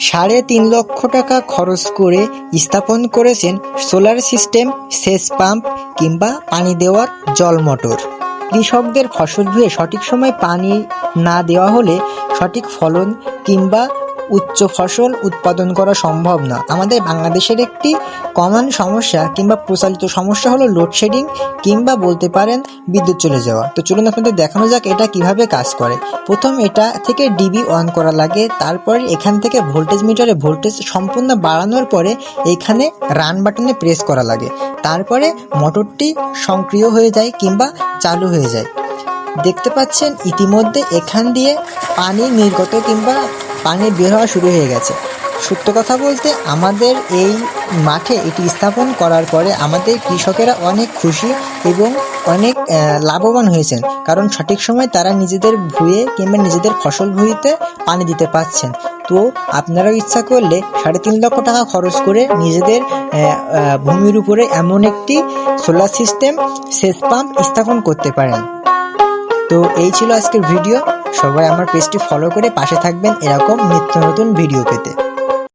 সাড়ে তিন লক্ষ টাকা খরচ করে স্থাপন করেছেন সোলার সিস্টেম, সেচ পাম্প কিংবা পানি দেওয়ার জল মোটর। কৃষকদের ফসল ধুয়ে সঠিক সময় পানি না দেওয়া হলে সঠিক ফলন কিংবা উচ্চ ফসল উৎপাদন করা সম্ভব না। আমাদের বাংলাদেশের একটি কমন সমস্যা কিংবা প্রচলিত সমস্যা হলো লোডশেডিং কিংবা বলতে পারেন বিদ্যুৎ চলে যাওয়া। তো চলুন আপনাদের দেখানো যাক এটা কীভাবে কাজ করে। প্রথম এটা থেকে ডিবি অন করা লাগে, তারপর এখান থেকে ভোল্টেজ মিটারে ভোল্টেজ সম্পূর্ণ বাড়ানোর পরে এখানে রান বাটনে প্রেস করা লাগে। তারপরে মোটরটি সক্রিয় হয়ে যায় কিংবা চালু হয়ে যায়। দেখতে পাচ্ছেন ইতিমধ্যে এখান দিয়ে পানি নির্গত কিংবা পানি বের হওয়া শুরু হয়ে গেছে। সত্য কথা বলতে আমাদের এই মাঠে এটি স্থাপন করার পরে আমাদের কৃষকেরা অনেক খুশি এবং অনেক লাভবান হয়েছেন। কারণ সঠিক সময় তারা নিজেদের ভুঁয়ে কিংবা নিজেদের ফসল ভুঁইতে পানি দিতে পারছেন। তো আপনারাও ইচ্ছা করলে সাড়ে তিন লক্ষ টাকা খরচ করে নিজেদের ভূমির উপরে এমন একটি সোলার সিস্টেম, সেচ পাম্প স্থাপন করতে পারেন। তো এই ছিল আজকের ভিডিও। সবাই আমার পেজটি ফলো করে পাশে থাকবেন এরকম নিত্য নতুন ভিডিও পেতে।